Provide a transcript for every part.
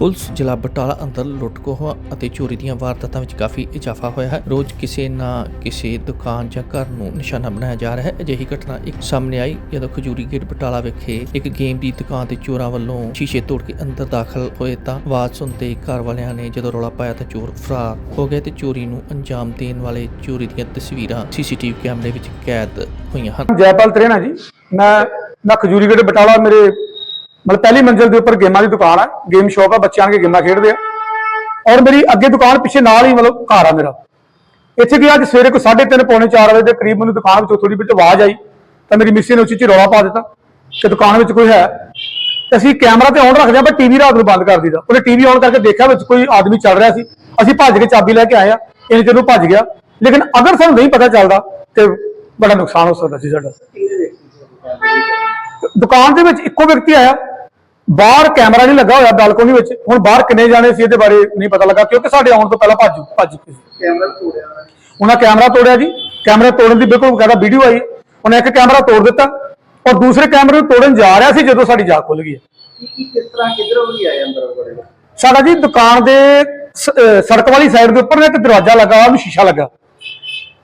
Police, ਜ਼ਿਲ੍ਹਾ ਬਟਾਲਾ ਅੰਦਰ ਲੁੱਟਖੋਹਾਂ ਅਤੇ ਚੋਰੀ ਦੀਆਂ ਵਾਰਦਾਤਾਂ ਵਿੱਚ ਕਾਫੀ ਇਜ਼ਾਫਾ ਹੋਇਆ ਹੈ। ਰੋਜ਼ ਕਿਸੇ ਨਾ ਕਿਸੇ ਦੁਕਾਨ ਜਾਂ ਘਰ ਨੂੰ ਨਿਸ਼ਾਨਾ ਬਣਾਇਆ ਜਾ ਰਿਹਾ ਹੈ। ਅਜਿਹੀ ਘਟਨਾ ਇੱਕ ਸਾਹਮਣੇ ਆਈ ਜਦੋਂ ਖਜੂਰੀ ਗੇਟ ਬਟਾਲਾ ਵਿਖੇ ਇੱਕ ਗੇਮ ਦੀ ਦੁਕਾਨ ਤੇ ਚੋਰਾਂ ਵੱਲੋਂ ਸ਼ੀਸ਼ੇ ਤੋੜ ਕੇ ਅੰਦਰ ਦਾਖਲ ਹੋਏ ਤਾਂ ਆਵਾਜ਼ ਸੁਣਦੇ ਘਰ ਵਾਲਿਆਂ ਨੇ ਜਦੋਂ ਰੌਲਾ ਪਾਇਆ ਤਾਂ ਚੋਰ ਫਰਾਰ ਹੋ ਗਏ ਤੇ ਚੋਰੀ ਨੂੰ ਅੰਜਾਮ ਦੇਣ ਵਾਲੇ ਚੋਰੀ ਦੀਆਂ ਤਸਵੀਰਾਂ ਸੀਸੀਟੀਵੀ ਕੈਮਰੇ ਵਿੱਚ ਕੈਦ ਹੋਈਆਂ ਹਨ। ਜੈਪਾਲ ਤਰੇਣਾ ਜੀ, ਮੈਂ ਮੈਂ ਖਜੂਰੀਗੜ੍ਹ ਬਟਾਲਾ ਮੇਰੇ ਮਤਲਬ ਪਹਿਲੀ ਮੰਜ਼ਿਲ ਦੇ ਉੱਪਰ ਗੇਮਾਂ ਦੀ ਦੁਕਾਨ ਆ ਗੇਮ ਸ਼ਾਪ ਆ, ਬੱਚਿਆਂ ਕੇ ਗੇਮਾਂ ਖੇਡਦੇ ਆ। ਔਰ ਮੇਰੀ ਅੱਗੇ ਦੁਕਾਨ ਪਿੱਛੇ ਨਾਲ ਹੀ ਮਤਲਬ ਘਰ ਆ ਮੇਰਾ। ਇੱਥੇ ਕੀ ਅੱਜ ਸਵੇਰੇ ਕੋਈ 3:30 ਪੌਣੇ 4 ਵਜੇ ਦੇ ਕਰੀਬ ਮੈਨੂੰ ਦੁਕਾਨ ਵਿੱਚੋਂ ਥੋੜੀ ਵਿੱਚ ਆਵਾਜ਼ ਆਈ, ਤਾਂ ਮੇਰੀ ਮਿਸੀ ਨੇ ਉੱਚੀ ਉੱਚੀ ਰੌਲਾ ਪਾ ਦਿੱਤਾ ਕਿ ਦੁਕਾਨ ਵਿੱਚ ਕੋਈ ਹੈ। ਅਸੀਂ ਕੈਮਰਾ ਤੇ ਆਨ ਰੱਖਦੇ ਆ ਪਰ ਟੀਵੀ ਰਾਤ ਨੂੰ ਬੰਦ ਕਰ ਦਿੱਤਾ ਉਹਨੇ ਟੀਵੀ ਆਨ ਕਰਕੇ ਦੇਖਿਆ ਵਿੱਚ ਕੋਈ ਆਦਮੀ ਚੱਲ ਰਿਹਾ ਸੀ। ਅਸੀਂ ਭੱਜ ਕੇ ਚਾਬੀ ਲੈ ਕੇ ਆਏ ਆ ਇਹ ਜਦੋਂ ਭੱਜ ਗਿਆ। ਲੇਕਿਨ ਅਗਰ ਸਾਨੂੰ ਨਹੀਂ ਪਤਾ ਚੱਲਦਾ ਤੇ ਬੜਾ ਨੁਕਸਾਨ ਹੋ ਸਕਦਾ ਸੀ ਸਾਡਾ। ਦੁਕਾਨ ਦੇ ਵਿੱਚ ਇੱਕੋ ਵਿਅਕਤੀ ਆਇਆ। ਬਾਹਰ ਕੈਮਰਾ ਨਹੀਂ ਲੱਗਾ ਹੋਇਆ ਬਾਲਕੋਨੀ ਵਿੱਚ। ਹੁਣ ਬਾਹਰ ਕਿੰਨੇ ਜਾਣੇ ਸੀ ਇਹਦੇ ਬਾਰੇ ਨਹੀਂ ਪਤਾ ਲੱਗਾ ਕਿਉਂਕਿ ਸਾਡੇ ਆਉਣ ਤੋਂ ਪਹਿਲਾਂ ਭੱਜ ਭੱਜ ਸੀ। ਕੈਮਰਾ ਤੋੜਿਆ ਉਹਨਾਂ ਨੇ। ਉਹਨਾਂ ਕੈਮਰਾ ਤੋੜਿਆ ਜੀ। ਕੈਮਰਾ ਤੋੜਨ ਦੀ ਬਿਲਕੁਲ ਕਹਿੰਦਾ ਵੀਡੀਓ ਆਈ। ਉਹਨੇ ਇੱਕ ਕੈਮਰਾ ਤੋੜ ਦਿੱਤਾ ਔਰ ਦੂਸਰੇ ਕੈਮਰੇ ਨੂੰ ਤੋੜਨ ਜਾ ਰਿਹਾ ਸੀ ਜਦੋਂ ਸਾਡੀ ਜਾਗ ਖੁੱਲ ਗਈ ਕੀ ਕੀ ਕਿਸ ਤਰ੍ਹਾਂ ਕਿਧਰੋਂ ਵੀ ਆਏ ਅੰਦਰ ਬੜੇ ਸਾਡਾ ਜੀ ਦੁਕਾਨ ਦੇ ਸ- ਅਹ ਸੜਕ ਵਾਲੀ ਸਾਈਡ ਦੇ ਉੱਪਰ ਨਾ ਇੱਕ ਦਰਵਾਜ਼ਾ ਲੱਗਾ ਹੋਇਆ ਉਹਨੂੰ ਸ਼ੀਸ਼ਾ ਲੱਗਾ।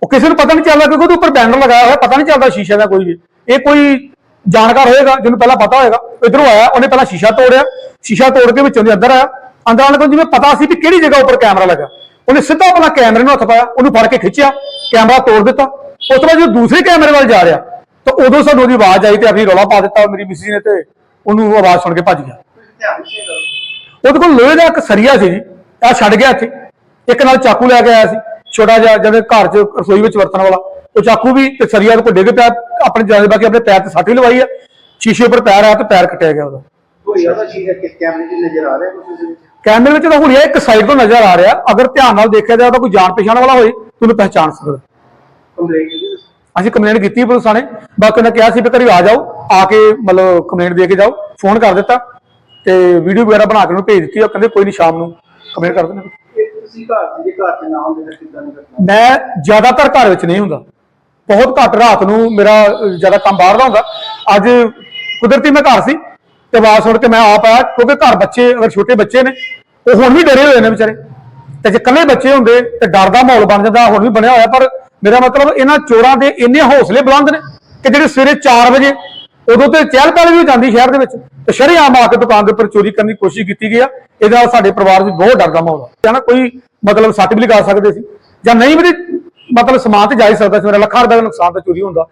ਉਹ ਕਿਸੇ ਨੂੰ ਪਤਾ ਨਹੀਂ ਚੱਲਦਾ ਕਿਉਂਕਿ ਉਹਦੇ ਉੱਪਰ ਬੈਨਰ ਲਗਾਇਆ ਹੋਇਆ ਪਤਾ ਨਹੀਂ ਚੱਲਦਾ ਸ਼ੀਸ਼ੇ ਦਾ ਕੋਈ ਵੀ। ਇਹ ਕੋਈ ਜਾਣਕਾਰ ਹੋਏਗਾ, ਜਿਹਨੂੰ ਪਹਿਲਾਂ ਪਤਾ ਹੋਏਗਾ। ਇਧਰੋਂ ਆਇਆ, ਉਹਨੇ ਪਹਿਲਾਂ ਸ਼ੀਸ਼ਾ ਤੋੜਿਆ। ਸ਼ੀਸ਼ਾ ਤੋੜ ਕੇ ਵਿੱਚੋਂ ਦੀ ਅੰਦਰ ਆਇਆ। ਅੰਦਰ ਆਣ ਕੇ ਜਿਵੇਂ ਪਤਾ ਸੀ ਵੀ ਕਿਹੜੀ ਜਗ੍ਹਾ ਉੱਪਰ ਕੈਮਰਾ ਲੱਗਾ। ਉਹਨੇ ਸਿੱਧਾ ਆਪਣਾ ਕੈਮਰੇ ਨੂੰ ਹੱਥ ਪਾਇਆ, ਉਹਨੂੰ ਫੜ ਕੇ ਖਿੱਚਿਆ, ਕੈਮਰਾ ਤੋੜ ਦਿੱਤਾ। ਉਸ ਤੋਂ ਬਾਅਦ ਜਦੋਂ ਦੂਸਰੇ ਕੈਮਰੇ ਵੱਲ ਜਾ ਰਿਹਾ, ਤਾਂ ਉਦੋਂ ਸਾਨੂੰ ਉਹਦੀ ਆਵਾਜ਼ ਆਈ ਤੇ ਆਪਣੀ ਰੌਲਾ ਪਾ ਦਿੱਤਾ ਮੇਰੀ ਮਿਸੀ ਨੇ ਤੇ ਉਹਨੂੰ ਆਵਾਜ਼ ਸੁਣ ਕੇ ਭੱਜ ਗਿਆ। ਉਹਦੇ ਕੋਲ ਲੋਹੇ ਦਾ ਇੱਕ ਸਰੀਆ ਸੀ ਜੀ ਆ ਛੱਡ ਗਿਆ ਇੱਥੇ। ਇੱਕ ਨਾਲ ਚਾਕੂ ਲੈ ਕੇ ਆਇਆ ਸੀ, ਛੋਟਾ ਜਿਹਾ ਜਿਹੜੇ ਘਰ 'ਚ ਰਸੋਈ ਵਿੱਚ ਵਰਤਣ ਵਾਲਾ। ਉਹ ਚਾਕੂ ਵੀ ਤੇ ਸਰੀਆ ਦੇ ਕੋਲ ਡਿੱਗ ਪਿਆ ਆਪਣੇ ਜਾਦੇ ਬਾਕੀ ਆਪਣੇ ਪੈਰ ਤੇ ਸੱਟ ਵੀ ਲਵਾਈ ਆ ਸ਼ੀਸ਼ੇ ਉੱਪਰ ਪੈਰ ਆਇਆ ਤੇ ਪੈਰ ਕੱਟਿਆ ਗਿਆ ਉਹਦਾ। ਕੋਈ ਉਹਦਾ ਚੀਜ਼ ਕਿ ਕੈਮਰੇ 'ਚ ਨਜ਼ਰ ਆ ਰਿਹਾ ਕੁਝ ਵਿੱਚ? ਕੈਮਰੇ ਵਿੱਚ ਤਾਂ ਹੁਣਿਆ ਇੱਕ ਸਾਈਡ ਤੋਂ ਨਜ਼ਰ ਆ ਰਿਹਾ ਅਗਰ ਧਿਆਨ ਨਾਲ ਦੇਖਿਆ ਜਾਏ ਤਾਂ ਕੋਈ ਜਾਣ ਪਛਾਣ ਵਾਲਾ ਹੋਏ ਤੁਹਾਨੂੰ ਪਹਿਚਾਣ ਸਕਦਾ। ਕੰਪਲੇਂਟ ਕੀਤੀ ਤੁਸੀਂ? ਅਸੀਂ ਕੰਪਲੇਂਟ ਕੀਤੀ ਪੁਲਿਸ ਥਾਣੇ ਬਾਕੀ ਉਹਨੇ ਕਿਹਾ ਸੀ ਵੀ ਘਰੇ ਆ ਜਾਓ ਆ ਕੇ ਮਤਲਬ ਕੰਪਲੇਂਟ ਦੇ ਕੇ ਜਾਓ ਫੋਨ ਕਰ ਦਿੱਤਾ ਤੇ ਵੀਡੀਓ ਵਗੈਰਾ ਬਣਾ ਕੇ ਉਹਨੂੰ ਭੇਜ ਦਿੱਤੀ ਉਹ ਕਹਿੰਦੇ ਕੋਈ ਨਹੀਂ ਸ਼ਾਮ ਨੂੰ ਕੰਪਲੇਂਟ ਕਰ ਦੇਣਾ ਤੁਸੀਂ ਘਰ ਘਰ ਕਿੱਦਾਂ ਨਹੀਂ ਮੈਂ ਜ਼ਿਆਦਾਤਰ ਘਰ ਵਿੱਚ ਨਹੀਂ ਹੁੰਦਾ। ਬਹੁਤ ਘੱਟ ਰਾਤ ਨੂੰ ਮੇਰਾ ਜ਼ਿਆਦਾ ਕੰਮ ਬਾਹਰ ਦਾ ਹੁੰਦਾ, ਅੱਜ ਕੁਦਰਤੀ ਮੈਂ ਘਰ ਸੀ, ਤੇ ਆਵਾਜ਼ ਸੁਣ ਕੇ ਮੈਂ ਆਪ ਆਇਆ, ਕਿਉਂਕਿ ਘਰ ਬੱਚੇ, ਅਗਰ ਛੋਟੇ ਬੱਚੇ ਨੇ, ਉਹ ਹੁਣ ਵੀ ਡਰੇ ਹੋਏ ਨੇ ਵਿਚਾਰੇ। ਤੇ ਜੇ ਇਕੱਲੇ ਬੱਚੇ ਹੁੰਦੇ, ਤੇ ਡਰ ਦਾ ਮਾਹੌਲ ਬਣ ਜਾਂਦਾ, ਹੁਣ ਵੀ ਬਣਿਆ ਹੋਇਆ, ਪਰ ਮੇਰਾ ਮਤਲਬ ਇਹਨਾਂ ਚੋਰਾਂ ਦੇ ਇੰਨੇ ਹੌਸਲੇ ਬੁਲੰਦ ਨੇ ਕਿ ਜਿਹੜੇ ਸਵੇਰੇ 4 ਵਜੇ ਉਦੋਂ ਤੇ ਚਹਿਲ ਪਹਿਲ ਵੀ ਜਾਂਦੀ ਸ਼ਹਿਰ ਦੇ ਵਿੱਚ, ਤੇ ਸ਼ਰੇਆਮ ਆ ਕੇ ਦੁਕਾਨ ਦੇ ਉੱਪਰ ਚੋਰੀ ਕਰਨ ਦੀ ਕੋਸ਼ਿਸ਼ ਕੀਤੀ ਗਈ ਆ, ਇਹਦਾ ਸਾਡੇ ਪਰਿਵਾਰ ਵਿੱਚ ਬਹੁਤ ਡਰ ਦਾ ਮਾਹੌਲ ਆ। ਨਾ ਕੋਈ ਮਤਲਬ ਸੱਟ ਵੀ ਲਗਾ ਸਕਦੇ ਸੀ, ਜਾਂ ਨਹੀਂ ਵੀ ਮਤਲਬ ਸਮਾਨ ਤੇ ਜਾ ਹੀ ਸਕਦਾ ਸੀ ਮੇਰਾ ਲੱਖਾਂ ਰੁਪਏ ਦਾ ਨੁਕਸਾਨ ਤਾਂ ਚੋਰੀ ਹੁੰਦਾ।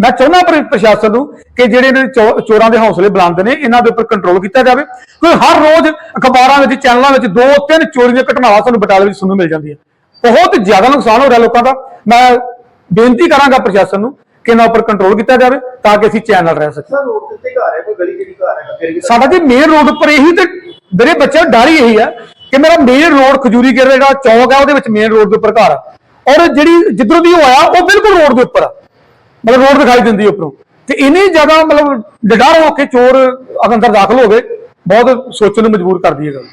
ਮੈਂ ਚਾਹੁੰਦਾ ਪਰ ਪ੍ਰਸ਼ਾਸਨ ਨੂੰ ਕਿ ਜਿਹੜੇ ਇਹਨਾਂ ਦੇ ਚੋ- ਚੋਰਾਂ ਦੇ ਹੌਸਲੇ ਬੁਲੰਦ ਨੇ ਇਹਨਾਂ ਦੇ ਉੱਪਰ ਕੰਟਰੋਲ ਕੀਤਾ ਜਾਵੇ। ਕਿਉਂਕਿ ਹਰ ਰੋਜ਼ ਅਖਬਾਰਾਂ ਵਿੱਚ ਚੈਨਲਾਂ ਵਿੱਚ ਦੋ ਤਿੰਨ ਚੋਰੀ ਦੀਆਂ ਘਟਨਾਵਾਂ ਸਾਨੂੰ ਬਟਾਲੇ ਵਿੱਚ ਸੁਣਨ ਨੂੰ ਮਿਲ ਜਾਂਦੀਆਂ। ਬਹੁਤ ਜ਼ਿਆਦਾ ਨੁਕਸਾਨ ਹੋ ਰਿਹਾ ਲੋਕਾਂ ਦਾ। ਮੈਂ ਬੇਨਤੀ ਕਰਾਂਗਾ ਪ੍ਰਸ਼ਾਸਨ ਨੂੰ ਕਿ ਇਹਨਾਂ ਉੱਪਰ ਕੰਟਰੋਲ ਕੀਤਾ ਜਾਵੇ ਤਾਂ ਕਿ ਅਸੀਂ ਚੈਨਲ ਰਹਿ ਸਕੀਏ। ਰੋਡ ਉੱਤੇ ਘਰ ਹੈ ਕੋਈ ਗਲੀ ਜਿਹੜੀ ਘਰ ਹੈ ਤਾਂ- ਸਾਡਾ ਜੀ ਮੇਨ ਰੋਡ ਉੱਪਰ ਇਹੀ ਤੇ ਮੇਰੇ ਬੱਚੇ ਡਰ ਹੀ ਇਹੀ ਹੈ ਕਿ ਮੇਰਾ ਮੇਨ ਰੋਡ ਖਜੂਰੀ ਗਿਰ ਜਿਹੜਾ ਚੌਕ ਹੈ ਉਹਦੇ ਵਿੱਚ ਮੇਨ ਰੋਡ ਦੇ ਉੱਪਰ ਘਰ ਆ। ਔਰ ਜਿਹੜੀ ਜਿੱਧਰੋਂ ਦੀ ਉਹ ਆਇਆ, ਉਹ ਬਿਲਕੁਲ ਰੋਡ ਦੇ ਉੱਪਰ ਆ। ਮਤਲਬ ਰੋਡ ਦਿਖਾਈ ਦਿੰਦੀ ਉੱਪਰੋਂ। ਤੇ ਇੰਨੀ ਜ਼ਿਆਦਾ ਮਤਲਬ ਡਰ ਹੋ ਕੇ ਚੋਰ ਅੰਦਰ ਦਾਖਲ ਹੋ ਗਏ, ਬਹੁਤ ਸੋਚਣ ਨੂੰ ਮਜਬੂਰ ਕਰਦੀ ਹੈ ਗੱਲ।